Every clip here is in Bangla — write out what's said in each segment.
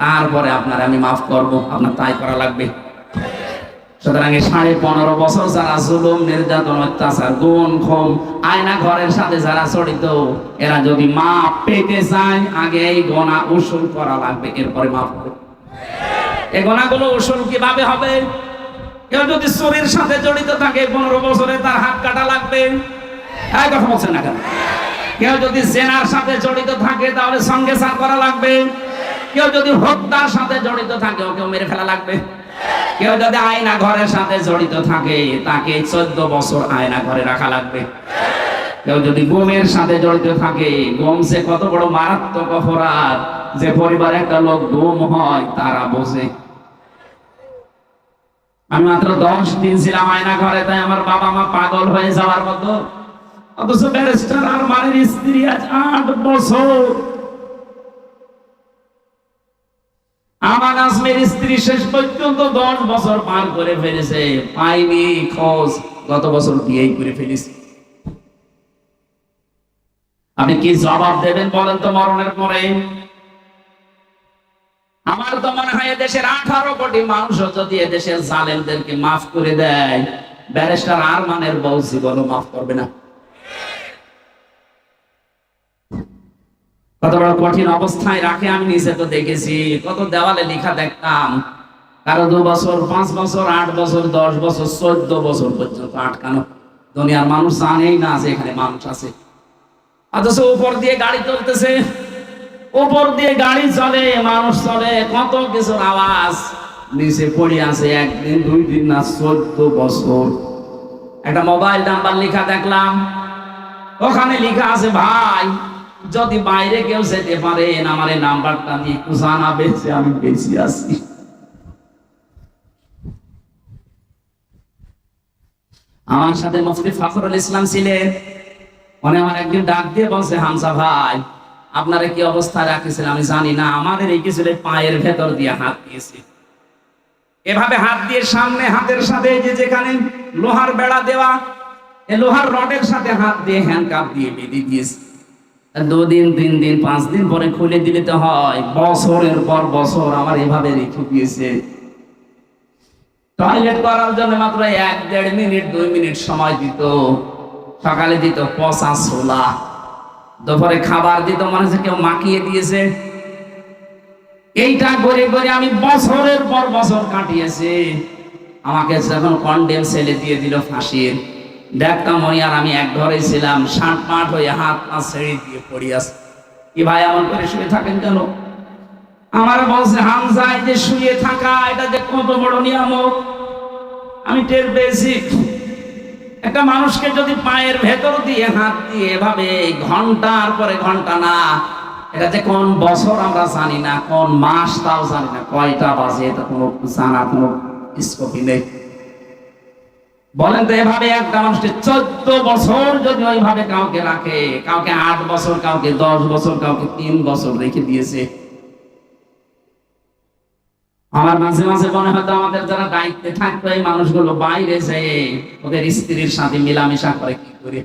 তারপরে আপনার আমি মাফ করব, আপনার তাই করা লাগবে। সুতরাং সাড়ে পনেরো বছর যারা জুলুম, নির্যাতন, অত্যাচার গুণ ক্ষম আয়না ঘরের সাথে যারা জড়িত, এরা যদি পেতে আগে এই গোনা উসুল করা লাগবে, এরপরে মাফ হবে এই গোনাগুলো উসুল কীভাবে হবে? কেউ যদি চোরের সাথে জড়িত থাকে, পনেরো বছরে তার হাত কাটা লাগবে। এই কথা বলছেন না কেন? কেউ যদি জেনার সাথে জড়িত থাকে, তাহলে সঙ্গে সার করা লাগবে। কেউ যদি হত্যার সাথে জড়িত থাকে ওকেও মেরে ফেলা লাগবে। কেউ যদি আয়না ঘরের সাথে জড়িত থাকে, তাকে চোদ্দ বছর আয়না ঘরে রাখা লাগবে। কেউ যদি গোমের সাথে জড়িত থাকে, গোম সে কত বড় মারাত্মক অপরাধ। যে পরিবারে একটা লোক গোম হয়, তারা বোঝে। আমি মাত্র দশ দিন ছিলাম আয়না ঘরে, তাই আমার বাবা মা পাগল হয়ে যাওয়ার মতো। অথচ ব্যারিস্টার আর মানের স্ত্রী আজ আট বছর। আমার আজমের স্ত্রী শেষ পর্যন্ত দশ বছর পার করে ফেলেছে। পাইনি খোঁজ, গত বছর বিয়েই করে ফেলেছে। আপনি কি জবাব দেবেন বলেন তো মরণের পরে? আমার তো মনে হয় দেশের আঠারো কোটি মানুষ যদি এদেশের জালেমদেরকে মাফ করে দেয়, ব্যারিস্টার আর মানের বউ জীবনও মাফ করবে না। কত বড় কঠিন অবস্থায় রাখে আমি নিচে তো দেখেছি। কত দেওয়ালে লেখা দেখতাম, কারও দু বছর, পাঁচ বছর, আট বছর, দশ বছর, চোদ্দ বছর পর্যন্ত আটকানো। দুনিয়ার মানুষ জানেই না যে এখানে মানুষ আছে। অথচ উপর দিয়ে গাড়ি চলতেছে, উপর দিয়ে গাড়ি চলে, মানুষ চলে, কত কিছুর আওয়াজ। নিচে পড়ে আছে একদিন, দুই দিন না, চোদ্দ বছর। একটা মোবাইল নাম্বার লেখা দেখলাম, ওখানে লেখা আছে, ভাই যদি বাইরে কেউ যেতে পারেন আমার এই নাম্বারটা দিয়ে একটু জানাবে যে আমি বেশি আছি। আমার সাথে মুফতি ফখরুল ইসলাম ছিলেন। মনে আমার একদিন ডাক দিয়ে বলছে হামসা ভাই, আপনারা কি অবস্থা রাখেছেন আমি জানি না, আমাদের এই কিছু পায়ের ভেতর দিয়ে হাত দিয়েছে। এভাবে হাত দিয়ে সামনে হাতের সাথে যে যেখানে লোহার বেড়া দেওয়া লোহার রডের সাথে হাত দিয়ে হ্যান্ড কাপ দিয়ে বেঁধে দিয়েছে। দুদিন, তিন দিন, পাঁচ দিন পরে খুলে দিলে তো হয়। বছরের পর বছর আমার এভাবে রেখে দিয়েছে। টয়লেট করার জন্য মাত্র এক, দেড় মিনিট, দুই মিনিট সময় দিত। সকালে দিত পচা ছোলা। দুপুরে খাবার দিত, মনে কেউ মাখিয়ে দিয়েছে। এইটা করে করে আমি বছরের পর বছর কাটিয়েছি। আমাকে যখন কন্ডেম ছেলে দিয়ে দিল ফাঁসির। দেখতাম ওই আর আমি এক ঘরে ছিলাম, ষাট পাট হয়ে হাত পা ছেড়ে দিয়ে পড়ি আস কি ভাই, এমন করে শুয়ে থাকেন কেন? আমার বলছে, হামজা, এই যে শুয়ে থাকা, এটা যে কত বড় নিয়ামক আমি টের পেয়েছি, একটা মানুষকে যদি পায়ের ভেতর দিয়ে হাত দিয়ে এভাবে ঘণ্টার পরে ঘণ্টা না, এটা যে কোন বছর আমরা জানি না, কোন মাস তাও জানি না, কয়টা বাজে, এটা কোনো জানা কোনো স্কোপই নেই। বলেন তো এভাবে একটা মানুষকে চোদ্দ বছর যদি ওইভাবে কাউকে রাখে, কাউকে আট বছর, কাউকে দশ বছর, কাউকে তিন বছর রেখে দিয়েছে। আমার মাঝে মাঝে মনে হতো আমাদের যারা দায়িত্বে থাকতো এই মানুষগুলো বাইরে যেয়ে ওদের স্ত্রীর সাথে মিলামিশা করে কি করে?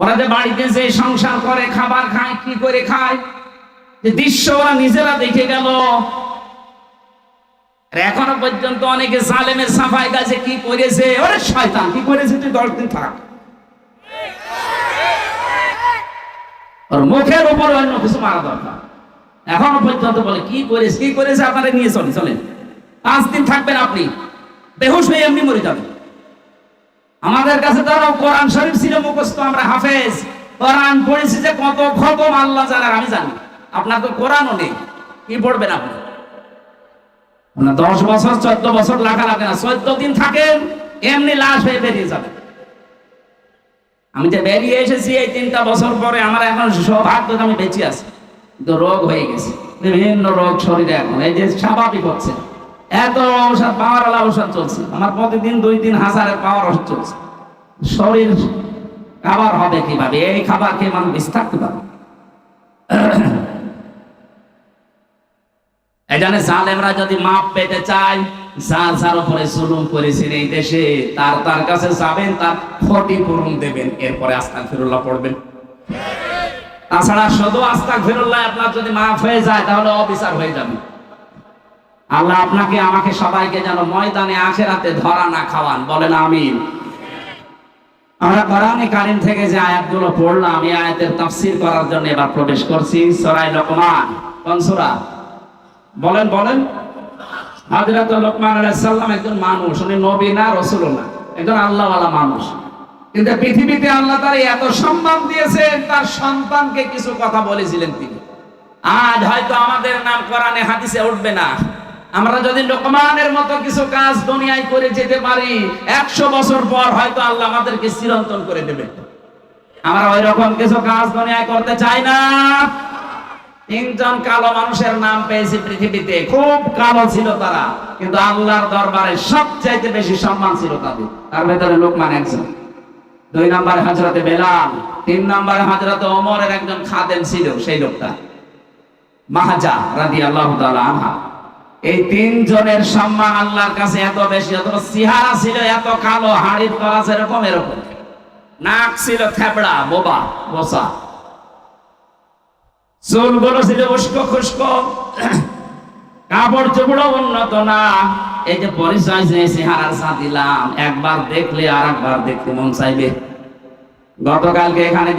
ওরা যে বাড়িতে যে সংসার করে, খাবার খায়, কি করে খায়? যে দৃশ্য ওরা নিজেরা দেখে গেল। এখনও পর্যন্ত অনেকে জালেমের সাফাই কাছে কি করেছে? ওরে শয়তান, কি করেছে তুই দশ দিন থাক। ওর মুখের উপর অন্য কিছু মারা দরকার। এখনও পর্যন্ত বলে, কি করেছে কি করেছে আপনারা নিয়ে চলে চলেন। পাঁচ দিন থাকবেন আপনি। বেহুশ হয়ে এমনি মরে যাবেন। আমাদের কাছে ধরো, কোরআন শরীফ ছিল মুখস্থ, আমরা হাফেজ। কোরআন পড়েছি যে কত খতম, আল্লাহ জানার আমি জানি। আপনার তো কোরআনও নেই। কি পড়বেন আপনি? দশ বছর, চোদ্দ বছর লাগা লাগে না। চোদ্দ দিন থাকেন এমনি লাশ হয়ে বেরিয়ে যাবে। আমি যে বেরিয়ে এসেছি এই তিনটা বছর পরে আমার এখন সৌভাগ্য আমি বেঁচে আছি। কিন্তু রোগ হয়ে গেছে। বিভিন্ন রোগ শরীরে এখন। এই যে স্বাভাবিক হচ্ছে। এত ঔষধ, পাওয়ার আলা ঔষধ চলছে। আমার প্রতিদিন দুই তিন হাজারের পাওয়ার ওষুধ চলছে। শরীর খাবার হবে কীভাবে? এই খাবার খেয়ে মানুষ থাকতে পারে এখানে জালেমরা যদি মাপ পেতে চায়, যার যার উপরে জুলুম করেছেন এই দেশে, তার তার কাছে যাবেন, তার ক্ষতিপূরণ দেবেন। এরপরে আস্তান ফিরুল্লাহ পড়বেন। তাছাড়া শুধু আস্তাক ফিরুল্লাহ আপনার যদি মাফ হয়ে যায়, তাহলে অবিচার হয়ে যাবে। আল্লাহ আপনাকে, আমাকে সবাইকে যেন ময়দানে, আখেরাতে ধরা না খাওয়ান। বলেন আমিন। আমরা কোরআনে কারিম থেকে যে আয়াতগুলো পড়লাম, এই আয়াতের তাফসীর করার জন্য এবার প্রবেশ করছি। সূরা লোকমান বলেন বলেন। একজন মানুষ, উনি নবী না রাসূল না একজন আল্লাহওয়ালা মানুষ। কিন্তু পৃথিবীতে আল্লাহ তার এত সম্মান দিয়েছেন, তার সন্তানকে কিছু কথা বলেছিলেন তিনি। আজ হয়তো আমাদের নাম কোরআনে উঠবে না। আমরা যদি লোকমানের মতো কিছু কাজ দুনিয়ায় করে যেতে পারি, একশো বছর পর হয়তো আল্লাহ আমাদেরকে চিরন্তন করে দেবে আমরা ওই রকম কিছু কাজ দুনিয়ায় করতে চাই না। তিনজন কালো মানুষের নাম পেয়েছি পৃথিবীতে। খুব কালো ছিল তারা, কিন্তু আল্লাহর দরবারে সবচাইতে বেশি সম্মান ছিল তাদের। তার ভেতরে লোকমান একজন। দুই নম্বরে হাজরাতে বেলাল, তিন নম্বরে হাজরাতে ওমরের একজন খাদেম ছিল সেই লোকটা, মাহাজা রাদি আল্লাহ আনহা। এই তিনজনের সম্মান আল্লাহর কাছে এত বেশি অত সিহারা ছিল এত কালো, হাড়ির তলা সেরকম এরকম। নাক ছিল থেপড়া, বোবা, বসা। চুলগুলো ছিল, উস্কো খুস্ক। কাপড় চোপড়ও উন্নত না। এই যে পরিচয় যে চেহারার সাথ দিলাম, একবার দেখলে আর একবার দেখতে মন চাইবে। গতকালকে এখানে